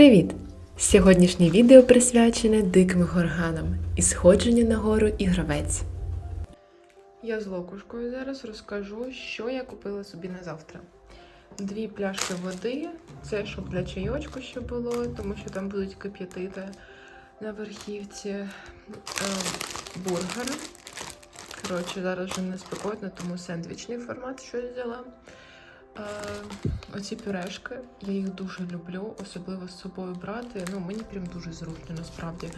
Привіт! Сьогоднішнє відео присвячене диким горганам і сходженню на гору і гравець. Я з локушкою зараз розкажу, що я купила собі на завтра. Дві пляшки води, це щоб для чайочку ще було, тому що там будуть кип'ятити на верхівці е, бургер. Коротше, зараз вже не спекотно, тому сендвічний формат щось взяла. Е, оці пюрешки, я їх дуже люблю, особливо з собою брати. Ну, мені прям дуже зручно насправді.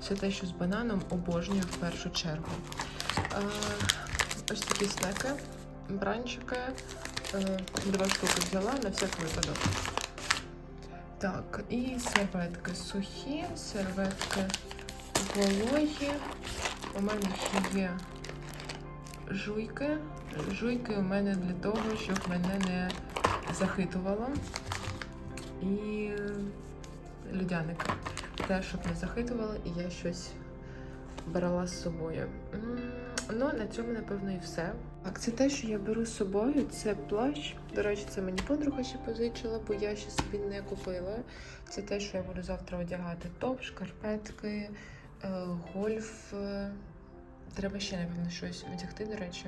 Все те, що з бананом обожнюю в першу чергу. Е, ось такі снеки, бранчики. Е, два штуки взяла на всяк випадок. Так, і серветки сухі, серветки вологі. У мене ще є жуйки. Жуйки у мене для того, щоб мене не захитувало. І людяники. Теж, щоб не захитувало, і я щось брала з собою. Ну, на цьому, напевно, і все. Так, це те, що я беру з собою, це плащ. До речі, це мені подруга ще позичила, бо я ще собі не купила. Це те, що я буду завтра одягати. Топ, шкарпетки, е, гольф. Треба ще, напевно, щось вдягти, до речі.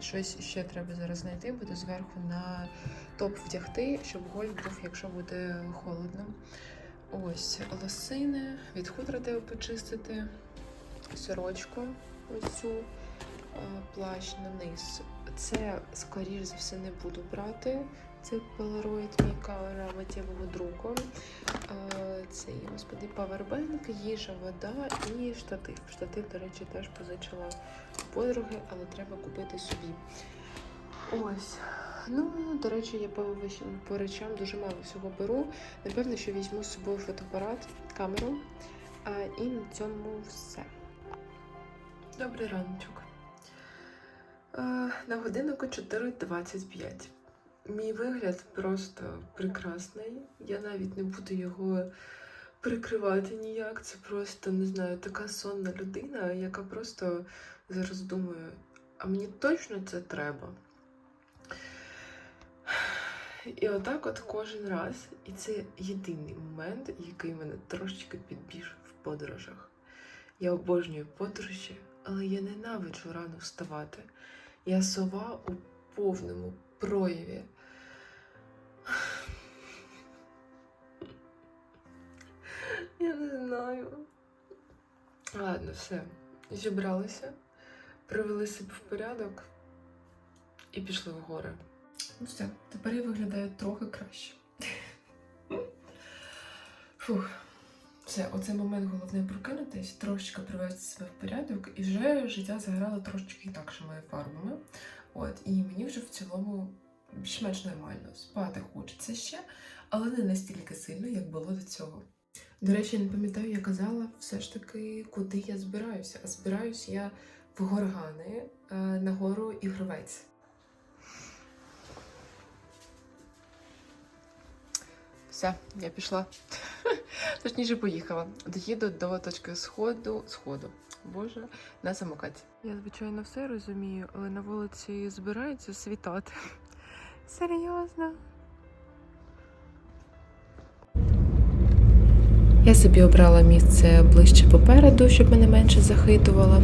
Щось ще треба зараз знайти, буду зверху на топ вдягти, щоб гольф був, якщо буде холодно. Ось лосини, від хутра треба почистити, сорочку, ось цю е, плащ на низ. Це, скоріш за все, не буду брати. Це Polaroid мій камера миттєвого друку. Е, Це, господи, павербенк, їжа, вода і штатив. Штатив, до речі, теж позичила подруги, але треба купити собі. Ось. Ну, до речі, я по, по речам дуже мало всього беру. Напевно, що візьму з собою фотоапарат, камеру. І на цьому все. Добрий раночок. Е, на годиннику 4.25. Мій вигляд просто прекрасний. Я навіть не буду його прикривати ніяк. Це просто не знаю, така сонна людина, яка просто зараз думає, а мені точно це треба. І отак от кожен раз. І це єдиний момент, який мене трошечки підбіжив в подорожах. Я обожнюю подорожі, але я ненавиджу рано вставати. Я сова у повному прояві. Я не знаю. Ладно, все. Зібралися, привели себе в порядок і пішли в гори. Ну все, тепер я виглядаю трохи краще. Фух. Все, оцей момент головне прокинутись, трошечки привести себе в порядок, і вже життя заграло трошечки інакшими фарбами. От, і мені вже в цілому більш-менш нормально. Спати хочеться ще, але не настільки сильно, як було до цього. До речі, не пам'ятаю, я казала все ж таки, куди я збираюся. А збираюсь я в горгани е, на гору Ігровець. Все, я пішла. Точніше, поїхала. Доїду до точки сходу. Сходу. Боже, на самокаті. Я, звичайно, все розумію, але на вулиці збирається світати. Серйозно. Я собі обрала місце ближче попереду, щоб мене менше захитувало.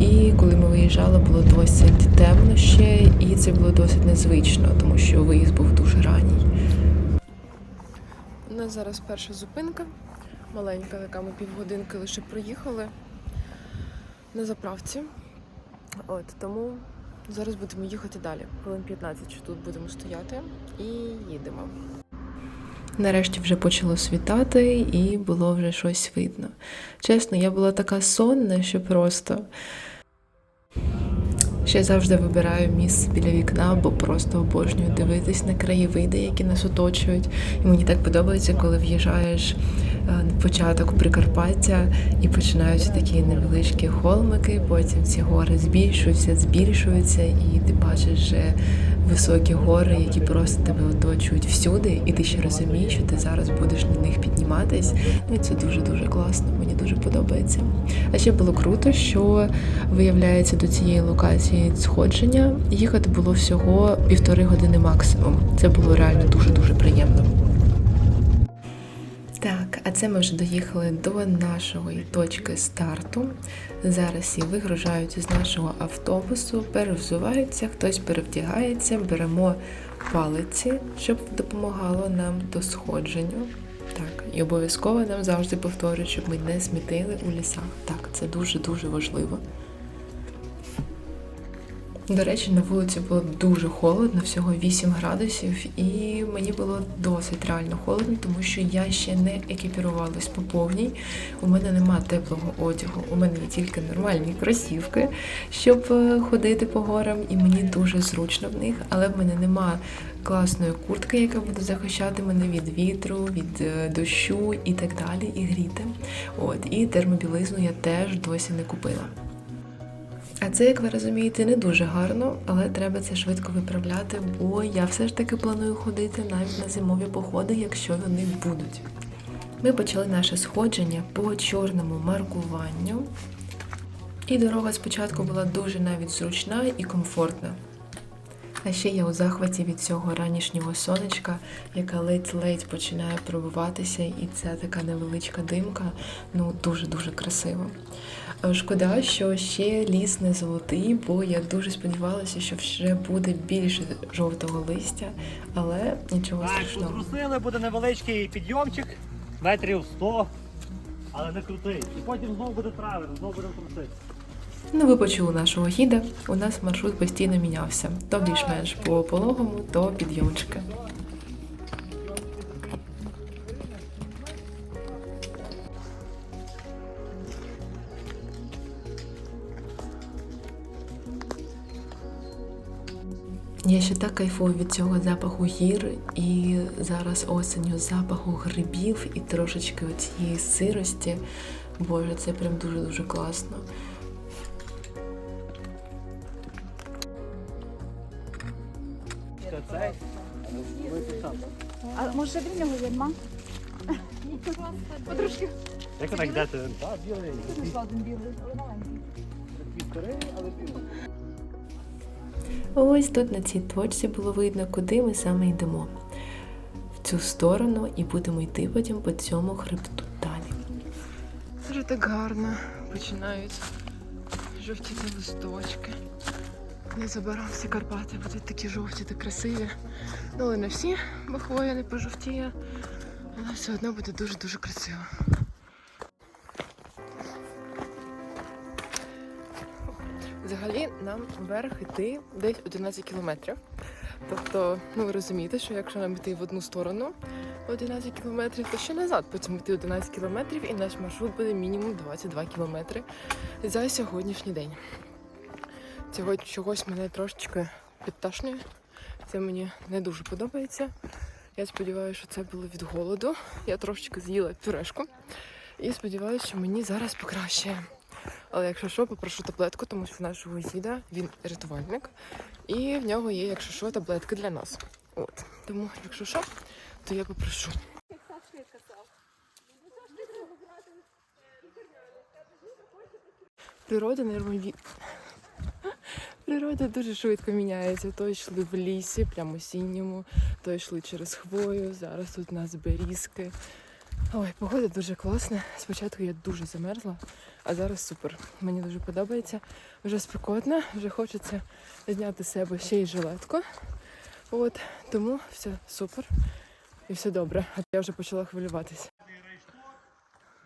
І коли ми виїжджали, було досить темно ще, і це було досить незвично, тому що виїзд був дуже ранній. У нас зараз перша зупинка, маленька така, ми півгодинки лише проїхали на заправці. От тому зараз будемо їхати далі. Хвилин 15 що тут будемо стояти і їдемо. Нарешті вже почало світати і було вже щось видно. Чесно, я була така сонна, що просто. Ще завжди вибираю місце біля вікна, бо просто обожнюю дивитись на краєвиди, які нас оточують. І мені так подобається, коли в'їжджаєш початок Прикарпаття і починаються такі невеличкі холмики, потім ці гори збільшуються, збільшуються, і ти бачиш вже високі гори, які просто тебе оточують всюди, і ти ще розумієш, що ти зараз будеш на них підніматись. Ну і це дуже-дуже класно, мені дуже подобається. А ще було круто, що виявляється до цієї локації сходження їхати було всього півтори години максимум. Це було реально дуже-дуже приємно. Це ми вже доїхали до нашої точки старту. Зараз всі вигружають з нашого автобусу, перевзуваються, хтось перевдягається, беремо палиці, щоб допомагало нам до сходженню. Так, і обов'язково нам завжди повторюють, щоб ми не смітили у лісах. Так, це дуже-дуже важливо. До речі, на вулиці було дуже холодно, всього 8 градусів, і мені було досить реально холодно, тому що я ще не екіпірувалась по повній. У мене нема теплого одягу, у мене є тільки нормальні кросівки, щоб е, ходити по горам, і мені дуже зручно в них, але в мене нема класної куртки, яка буде захищати мене від вітру, від е, дощу і так далі, і гріти. От, і термобілизну я теж досі не купила. А це, як ви розумієте, не дуже гарно, але треба це швидко виправляти, бо я все ж таки планую ходити навіть на зимові походи, якщо вони будуть. Ми почали наше сходження по чорному маркуванню, і дорога спочатку була дуже навіть зручна і комфортна. А ще я у захваті від цього ранішнього сонечка, яка ледь-ледь починає пробиватися, і ця така невеличка димка, ну дуже-дуже красиво. Е, Шкода, що ще ліс не золотий, бо я дуже сподівалася, що вже буде більше жовтого листя, але нічого Так, страшного. потрусили, буде невеличкий підйомчик, метрів 100, але не крутий. І потім знову буде травер, знову будемо трусити. Ну, ви почули нашого гіда. У нас маршрут постійно мінявся. То більш-менш по пологому, то підйомчики. Я ще так кайфую від цього запаху гір, і зараз осенню запаху грибів і трошечки оцієї сирості. Боже, це прям дуже-дуже класно. В нього є ма? Потрошки Як так йдете? Так, білий. знайшла один білий, але маленький. Такий але білий. Ось тут на цій точці було видно, куди ми саме йдемо. В цю сторону і будемо йти потім по цьому хребту далі. Вже так гарно починають жовтіти листочки. Незабаром всі Карпати будуть такі жовті та красиві. Ну, але не всі, бо хвоя не пожовтіє. Але все одно буде дуже-дуже красиво. Взагалі нам вверх йти десь 11 кілометрів. Тобто, ну ви розумієте, що якщо нам йти в одну сторону 11 кілометрів, то ще назад потім йти 11 кілометрів, і наш маршрут буде мінімум 22 кілометри за сьогоднішній день. Цього чогось мене трошечки підташнює. Це мені не дуже подобається. Я сподіваюся, що це було від голоду. Я трошечки з'їла пюрешку і сподіваюся, що мені зараз покращає. Але якщо що, попрошу таблетку, тому що в нашого гіда він рятувальник, і в нього є, якщо що, таблетки для нас. От. Тому, якщо що, то я попрошу. Природа неймові... Природа дуже швидко міняється. То йшли в лісі, прямо осінньому, то йшли через хвою. Зараз тут у нас берізки. Ой, погода дуже класна. Спочатку я дуже замерзла, а зараз супер. Мені дуже подобається. Вже спекотно, вже хочеться зняти з себе ще й жилетку. От, тому все супер і все добре. А я вже почала хвилюватися. Райшток,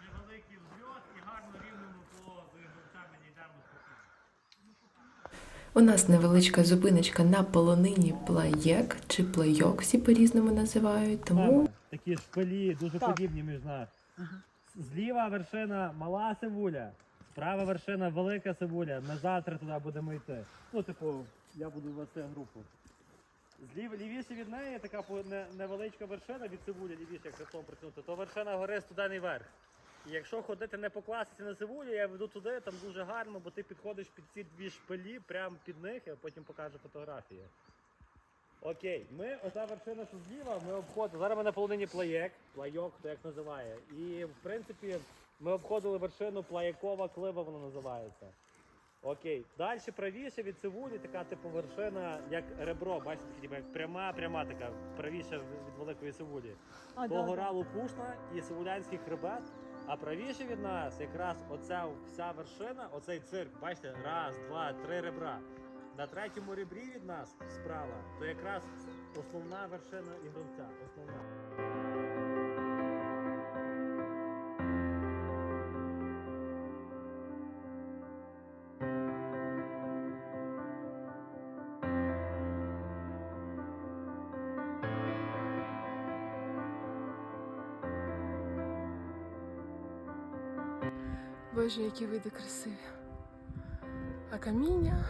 невеликий взльот і гарно рівнемо по вигравцям не йдемо спокійно. У нас невеличка зупиночка на полонині плаєк чи плайок, всі по-різному називають. Тому Такі шпилі, дуже Так. подібні між нас. Зліва вершина мала сивуля, справа вершина велика сивуля. Ми завтра туди будемо йти. Ну, типу, я буду вести групу. Зліва лівіше від неї така невеличка вершина від цибулі, лівіше, як хрестом притягнути, то вершина гори студений верх. І якщо ходити не по класиці на цибулю, я веду туди, там дуже гарно, бо ти підходиш під ці дві шпилі, прямо під них, я потім покажу фотографії. Окей, ми ота вершина, що зліва, ми обходимо. Зараз ми на полонині плаєк, плайок, хто як називає. І в принципі ми обходили вершину плаякова клива, вона називається. Окей. Далі правіше від цивулі така типу вершина, як ребро, бачите, типу, як пряма, пряма така, правіше від великої цивулі. А, То да, гора Лопушна і Сивулянський хребет. А правіше від нас якраз оця вся вершина, оцей цирк, бачите, раз, два, три ребра. На третьому ребрі від нас справа, то якраз основна вершина ігровця. Основна. Боже, які види красиві. А каміння.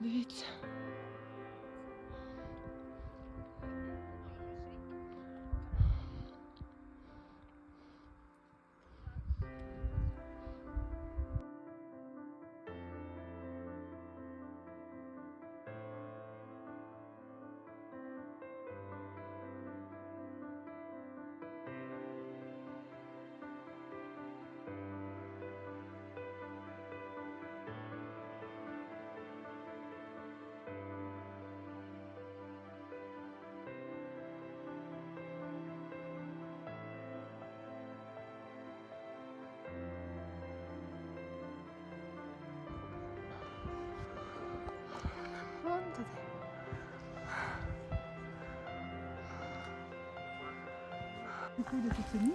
Дивіться.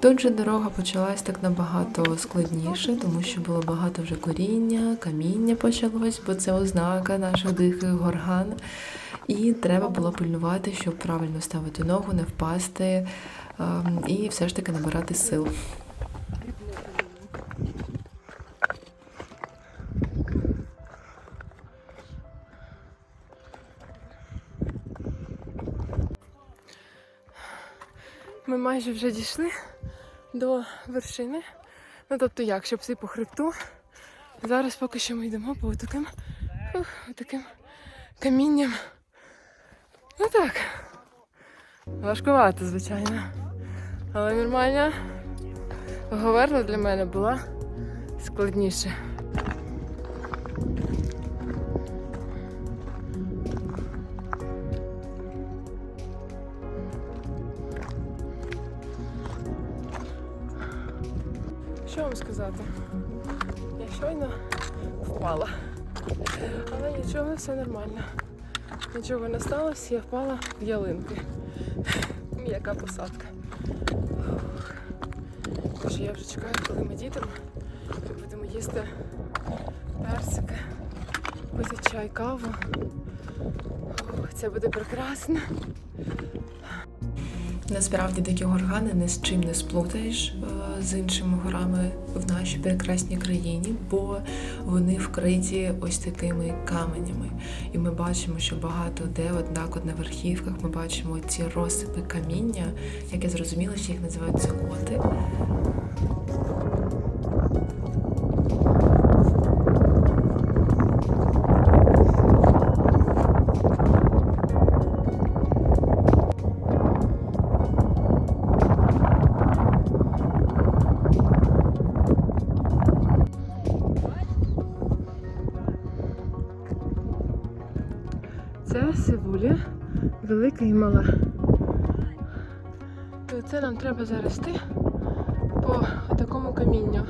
Тут же дорога почалась так набагато складніше, тому що було багато вже коріння, каміння почалось, бо це ознака наших диких горган. І треба було пильнувати, щоб правильно ставити ногу, не впасти ем, і все ж таки набирати сил. Майже вже дійшли до вершини. Ну тобто як, щоб йти по хребту. Зараз поки що ми йдемо по таким, таким камінням. Ну так. Важкувато, звичайно. Але нормально. Говерла для мене була складніше. Вам сказати? Я щойно впала. Але нічого, все нормально. Нічого не сталося, я впала в ялинки. М'яка посадка. Тож я вже чекаю, коли ми дійдемо. Будемо їсти персики, пити чай, каву. Це буде прекрасно. Насправді такі горгани ні з чим не сплутаєш е, з іншими горами в нашій прекрасній країні, бо вони вкриті ось такими каменями. І ми бачимо, що багато де, однак от на верхівках, ми бачимо ці розсипи каміння, як я зрозуміла, що їх називають цикоти. Велика і мала. Нам треба зараз по такому камінню.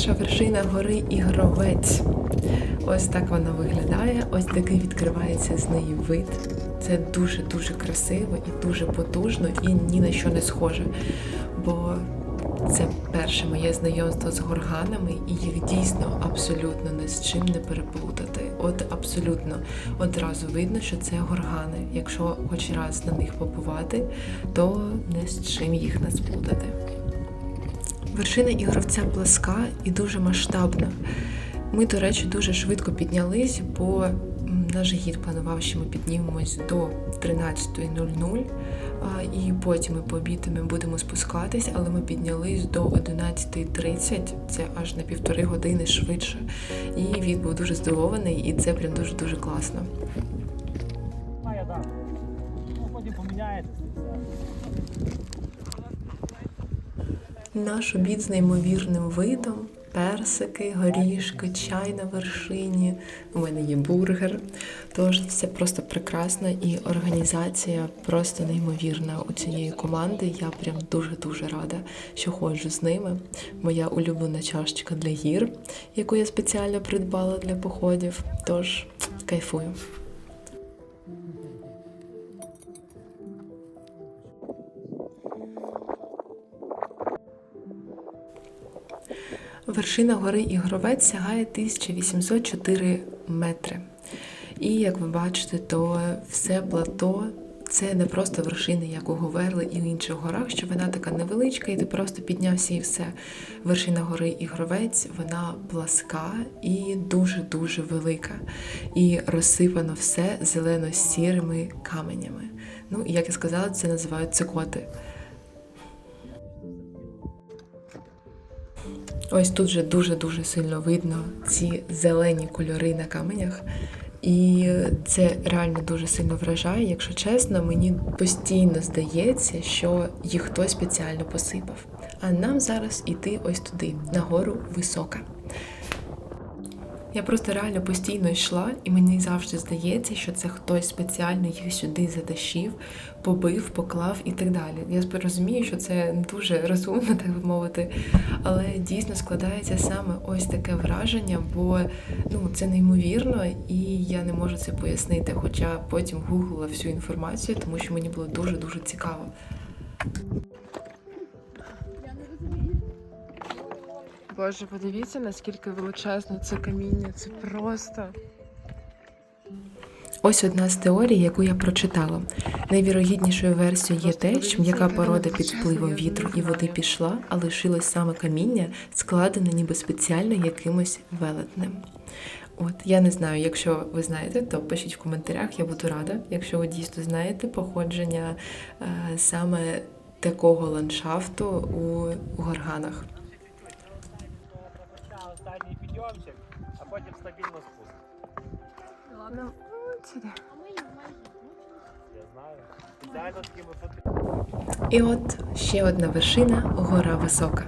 Наша вершина гори Ігровець. Ось так вона виглядає, ось такий відкривається з неї вид. Це дуже-дуже красиво і дуже потужно, і ні на що не схоже. Бо це перше моє знайомство з горганами, і їх дійсно абсолютно ні з чим не переплутати. От абсолютно одразу видно, що це горгани. Якщо хоч раз на них побувати, то не з чим їх не сплутати. Вершина ігровця пласка і дуже масштабна. Ми, до речі, дуже швидко піднялись, бо наш гід планував, що ми піднімемось до 13.00, і потім ми пообідаємо будемо спускатись, але ми піднялись до 11.30, це аж на півтори години швидше. І він був дуже здивований, і це прям дуже-дуже класно. Наш обід з неймовірним видом. Персики, горішки, чай на вершині. У мене є бургер. Тож це просто прекрасно і організація просто неймовірна у цієї команди. Я прям дуже-дуже рада, що ходжу з ними. Моя улюблена чашечка для гір, яку я спеціально придбала для походів. Тож кайфую. Вершина гори Ігровець сягає 1804 метри. І як ви бачите, то все плато це не просто вершини, як у Говерли і в інших горах, що вона така невеличка, і ти просто піднявся і все. Вершина гори Ігровець, вона пласка і дуже-дуже велика. І розсипано все зелено-сірими каменями. Ну, як я сказала, це називають цикоти. Ось тут же дуже-дуже сильно видно ці зелені кольори на каменях. І це реально дуже сильно вражає. Якщо чесно, мені постійно здається, що їх хтось спеціально посипав. А нам зараз іти ось туди, на гору висока. Я просто реально постійно йшла, і мені завжди здається, що це хтось спеціально їх сюди затащив, побив, поклав і так далі. Я розумію, що це дуже розумно, так би мовити, але дійсно складається саме ось таке враження, бо ну це неймовірно, і я не можу це пояснити. Хоча потім гуглила всю інформацію, тому що мені було дуже дуже цікаво. Боже, подивіться, наскільки величезне це каміння. Це просто. Ось одна з теорій, яку я прочитала. Найвірогіднішою версією є те, що м'яка порода під впливом вітру і води пішла, а лишилось саме каміння, складене ніби спеціально якимось велетнем. От я не знаю, якщо ви знаєте, то пишіть в коментарях, я буду рада. Якщо ви дійсно знаєте походження е, саме такого ландшафту у горганах. Стабільно спуск. Я знаю. Спеціально такими фото. І от ще одна вершина гора висока.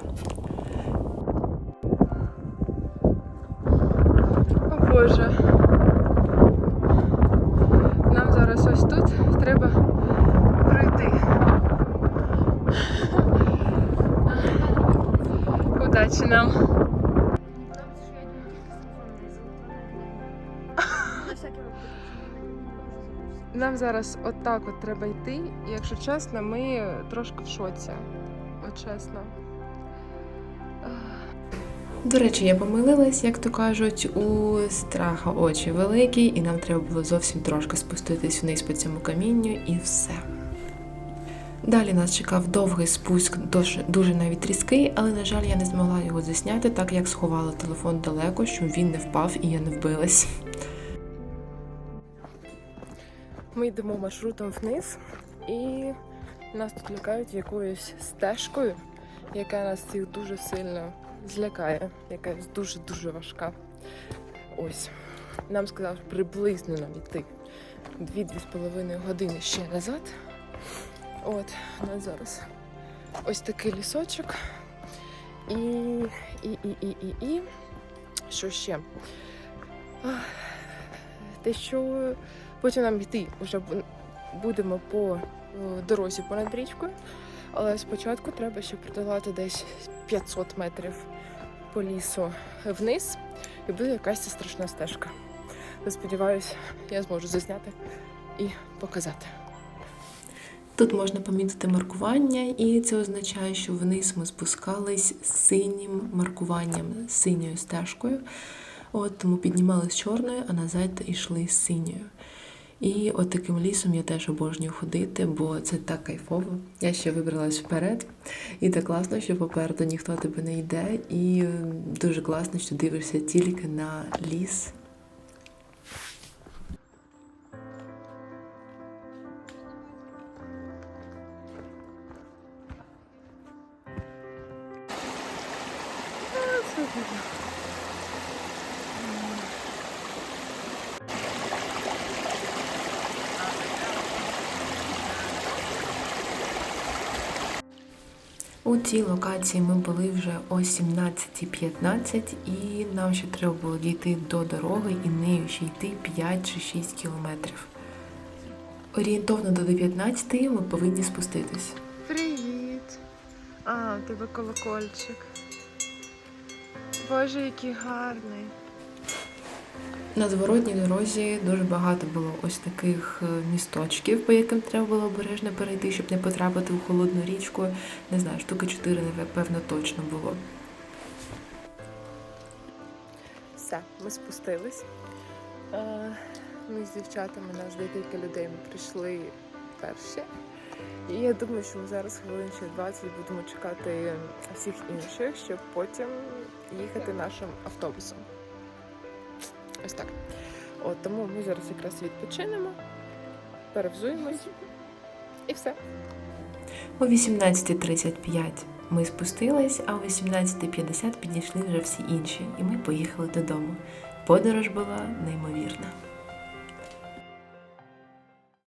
Нам зараз отак от треба йти, і якщо чесно, ми трошки в шоці. От чесно. До речі, я помилилась, як то кажуть, у страха очі великі, і нам треба було зовсім трошки спуститись вниз по цьому камінню і все. Далі нас чекав довгий спуск, дуже, дуже навіть різкий, але, на жаль, я не змогла його засняти, так як сховала телефон далеко, щоб він не впав і я не вбилась. Ми йдемо маршрутом вниз і нас тут лякають якоюсь стежкою, яка нас всіх дуже сильно злякає, яка дуже-дуже важка. Ось. Нам сказав приблизно нам йти 2-2,5 години ще назад. От, у нас зараз ось такий лісочок. І, і, і, і, і, і. Що ще? Те, що Потім нам йти вже будемо по дорозі понад річкою, але спочатку треба ще подолати десь 500 метрів по лісу вниз, і буде якась страшна стежка. Я Сподіваюсь, я зможу зазняти і показати. Тут можна помітити маркування, і це означає, що вниз ми спускались з синім маркуванням, синьою стежкою. От тому піднімали з чорною, а назад йшли синьою. І от таким лісом я теж обожнюю ходити, бо це так кайфово. Я ще вибралась вперед, і так класно, що попереду ніхто тебе не йде, і дуже класно, що дивишся тільки на ліс. У цій локації ми були вже о 17.15 і нам ще треба було дійти до дороги і нею ще йти 5 чи 6 кілометрів. Орієнтовно до 19 ми повинні спуститись. Привіт! А, у тебе колокольчик. Боже, який гарний. На зворотній дорозі дуже багато було ось таких е, місточків, по яким треба було обережно перейти, щоб не потрапити в холодну річку. Не знаю, штуки 4, напевно, точно було. Все, ми спустились. Е, Ми з дівчатами, нас декілька людей ми прийшли перші. І я думаю, що ми зараз хвилин ще 20 будемо чекати всіх інших, щоб потім їхати нашим автобусом. Ось так. От тому ми зараз якраз відпочинемо, перевзуємось і все. О 18.35 ми спустились, а о 18.50 підійшли вже всі інші, і ми поїхали додому. Подорож була неймовірна.